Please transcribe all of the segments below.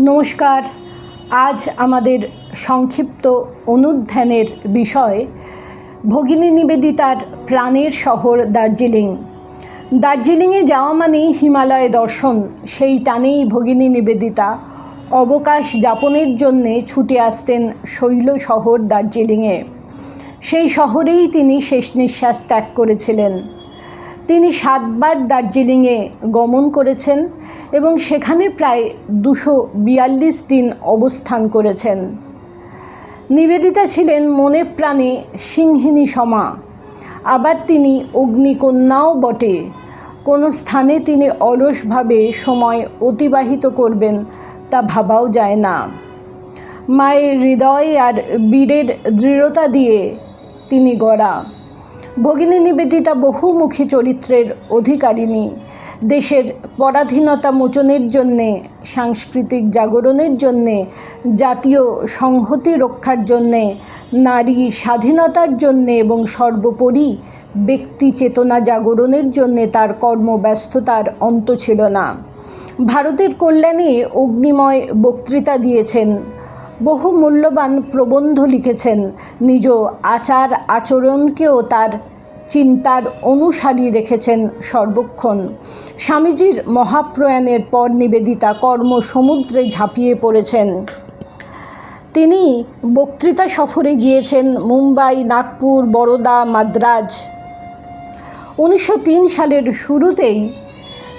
নমস্কার। আজ আমাদের সংক্ষিপ্ত অনুধ্যানের বিষয়, ভগিনী নিবেদিতার প্রাণের শহর দার্জিলিং। দার্জিলিংয়ে যাওয়া মানেই হিমালয় দর্শন, সেই টানেই ভগিনী নিবেদিতা অবকাশ যাপনের জন্যে ছুটে আসতেন শৈল শহর দার্জিলিংয়ে। সেই শহরেই তিনি শেষ নিঃশ্বাস ত্যাগ করেছিলেন। তিনি সাতবার দার্জিলিংয়ে গমন করেছেন এবং সেখানে প্রায় দুশো বিয়াল্লিশ দিন অবস্থান করেছেন। নিবেদিতা ছিলেন মনে প্রাণে সিংহিনী সমা। আবার তিনি অগ্নিকন্যাও বটে। কোনো স্থানে তিনি অলসভাবে সময় অতিবাহিত করবেন তা ভাবাও যায় না। মায়ের হৃদয় আর বীরের দৃঢ়তা দিয়ে তিনি গড়া। ভগিনী নিবেদিতা বহুমুখী চরিত্রের অধিকারিণী। দেশের পরাধীনতা মোচনের জন্যে, সাংস্কৃতিক জাগরণের জন্যে, জাতীয় সংহতি রক্ষার জন্যে, নারী স্বাধীনতার জন্যে এবং সর্বোপরি ব্যক্তি চেতনা জাগরণের জন্যে তার কর্মব্যস্ততার অন্ত ছিল না। ভারতের কল্যাণে অগ্নিময় বক্তৃতা দিয়েছেন বহু মূল্যবান প্রবন্ধ লিখেছেন, নিজ আচার আচরণকেও তার চিন্তার অনুসারী রেখেছেন সর্বক্ষণ। স্বামীজির মহাপ্রয়াণের পর নিবেদিতা কর্ম সমুদ্রে ঝাঁপিয়ে পড়েছেন। তিনি বক্তৃতা সফরে গিয়েছেন মুম্বাই, নাগপুর, বরোদা, মাদ্রাজ। উনিশশো তিন সালের শুরুতেই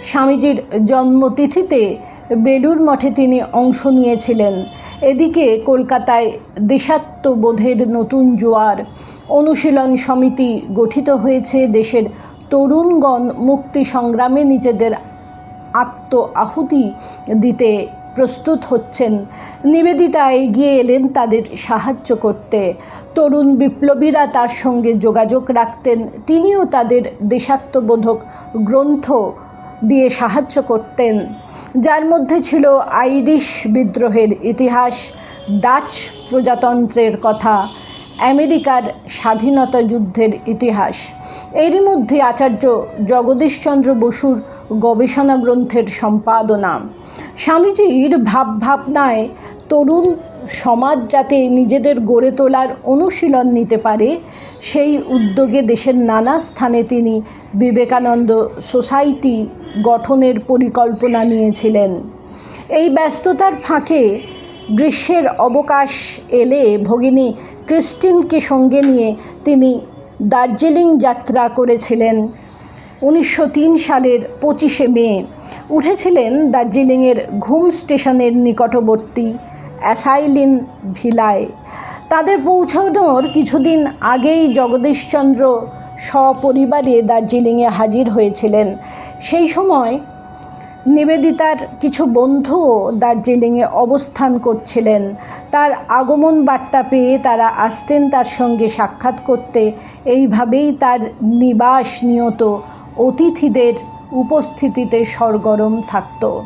স্বামীজির জন্মতিথিতে বেলুর মঠে তিনি অংশ নিয়েছিলেন। এদিকে কলকাতায় দেশাত্মবোধের নতুন জোয়ার অনুশীলন সমিতি গঠিত হয়েছে। দেশের তরুণগণ মুক্তি সংগ্রামে নিজেদের আত্ম আহুতি দিতে প্রস্তুত হচ্ছেন। নিবেদিতা এগিয়ে এলেন তাদের সাহায্য করতে। তরুণ বিপ্লবীরা তার সঙ্গে যোগাযোগ রাখতেন। তিনিও তাদের দেশাত্মবোধক গ্রন্থ দিয়ে সাহায্য করতেন। যার মধ্যে ছিল আইরিশ বিদ্রোহের ইতিহাস, ডাচ প্রজাতন্ত্রের কথা, আমেরিকার স্বাধীনতা যুদ্ধের ইতিহাস। এরই মধ্যে আচার্য জগদীশচন্দ্র বসুর গবেষণা গ্রন্থের সম্পাদনা। স্বামীজির ভাব ভাবনায় তরুণ সমাজ যাতে নিজেদের গড়ে তোলার অনুশীলন নিতে পারে, সেই উদ্যোগে দেশের নানা স্থানে তিনি বিবেকানন্দ সোসাইটি গঠনের পরিকল্পনা নিয়েছিলেন। এই ব্যস্ততার ফাঁকে গ্রীষ্মের অবকাশ এলে ভগিনী ক্রিস্টিনকে সঙ্গে নিয়ে তিনি দার্জিলিং যাত্রা করেছিলেন। উনিশশো তিন সালের পঁচিশে মে উঠেছিলেন দার্জিলিংয়ের ঘুম স্টেশনের নিকটবর্তী অ্যাসাইলিন ভিলায়। তাদের পৌঁছানোর কিছুদিন আগেই জগদীশচন্দ্র সপরিবারে দার্জিলিংয়ে হাজির হয়েছিলেন। সেই সময় নিবেদিতার কিছু বন্ধুও দার্জিলিংয়ে অবস্থান করছিলেন। তার আগমন বার্তা পেয়ে তারা আসতেন তার সঙ্গে সাক্ষাৎ করতে। এইভাবেই তার নিবাস নিয়ত অতিথিদের উপস্থিতিতে সরগরম থাকত।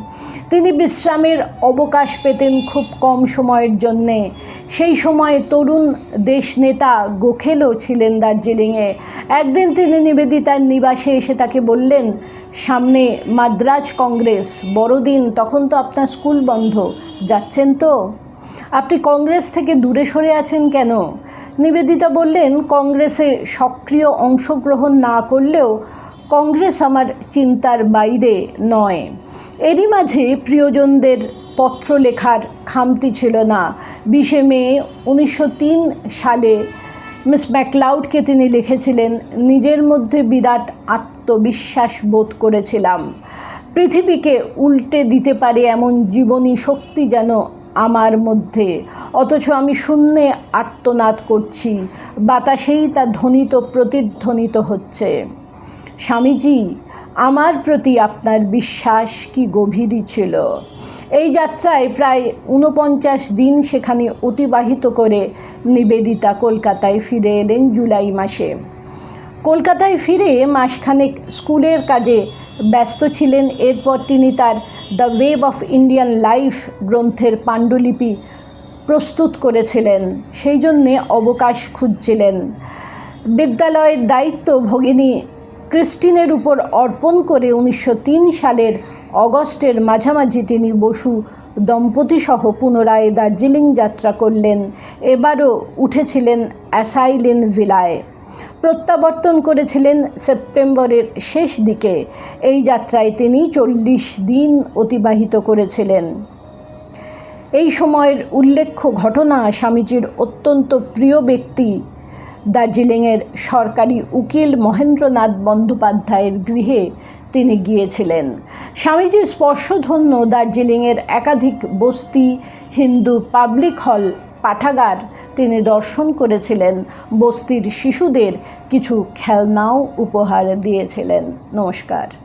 তিনি বিশ্রামের অবকাশ পেতেন খুব কম সময়ের জন্যে। সেই সময় তরুণ দেশ নেতা গোখেলও ছিলেন দার্জিলিংয়ে। একদিন তিনি নিবেদিতার নিবাসে এসে তাকে বললেন, সামনে মাদ্রাজ কংগ্রেস, বড়দিন, তখন তো আপনার স্কুল বন্ধ, যাচ্ছেন তো? আপনি কংগ্রেস থেকে দূরে সরে আছেন কেন? নিবেদিতা বললেন, কংগ্রেসে সক্রিয় অংশগ্রহণ না করলেও কংগ্রেস আমার চিন্তার বাইরে নয়। এরই মাঝে প্রিয়জনদের পত্র লেখার খামতি ছিল না। বিশে মে উনিশশো তিন সালে মিস ম্যাকলাউডকে তিনি লিখেছিলেন, নিজের মধ্যে বিরাট আত্মবিশ্বাস বোধ করেছিলাম। পৃথিবীকে উল্টে দিতে পারে এমন জীবনী শক্তি যেন আমার মধ্যে। অথচ আমি শূন্যে আত্মনাদ করছি। বাতাসেই তা ধ্বনিত, প্রতিধ্বনিত হচ্ছে। স্বামীজি, আমার প্রতি আপনার বিশ্বাস কি গভীরই ছিল? এই যাত্রায় প্রায় ঊনপঞ্চাশ দিন সেখানে অতিবাহিত করে নিবেদিতা কলকাতায় ফিরে এলেন জুলাই মাসে। কলকাতায় ফিরে মাসখানেক স্কুলের কাজে ব্যস্ত ছিলেন, এরপর তিনি তার the web of Indian life গ্রন্থের পাণ্ডুলিপি প্রস্তুত করেছিলেন। সেই জন্যে অবকাশ খুঁজছিলেন। বিদ্যালয়ের দায়িত্ব ভগিনী ক্রিস্টিনের উপর অর্পণ করে উনিশশো তিন সালের অগস্টের মাঝামাঝি তিনি বসু দম্পতিসহ পুনরায় দার্জিলিং যাত্রা করলেন। এবারও উঠেছিলেন অ্যাসাইলিন ভিলায়। প্রত্যাবর্তন করেছিলেন সেপ্টেম্বরের শেষ দিকে। এই যাত্রায় তিনি চল্লিশ দিন অতিবাহিত করেছিলেন। এই সময়ের উল্লেখ্য ঘটনা, স্বামীজির অত্যন্ত প্রিয় ব্যক্তি দার্জিলিংয়ের সরকারি উকিল মহেন্দ্রনাথ বন্দ্যোপাধ্যায়ের গৃহে তিনি গিয়েছিলেন। স্বামীজির স্পর্শধন্য দার্জিলিংয়ের একাধিক বস্তি, হিন্দু পাবলিক হল, পাঠাগার তিনি দর্শন করেছিলেন। বস্তির শিশুদের কিছু খেলনাও উপহার দিয়েছিলেন। নমস্কার।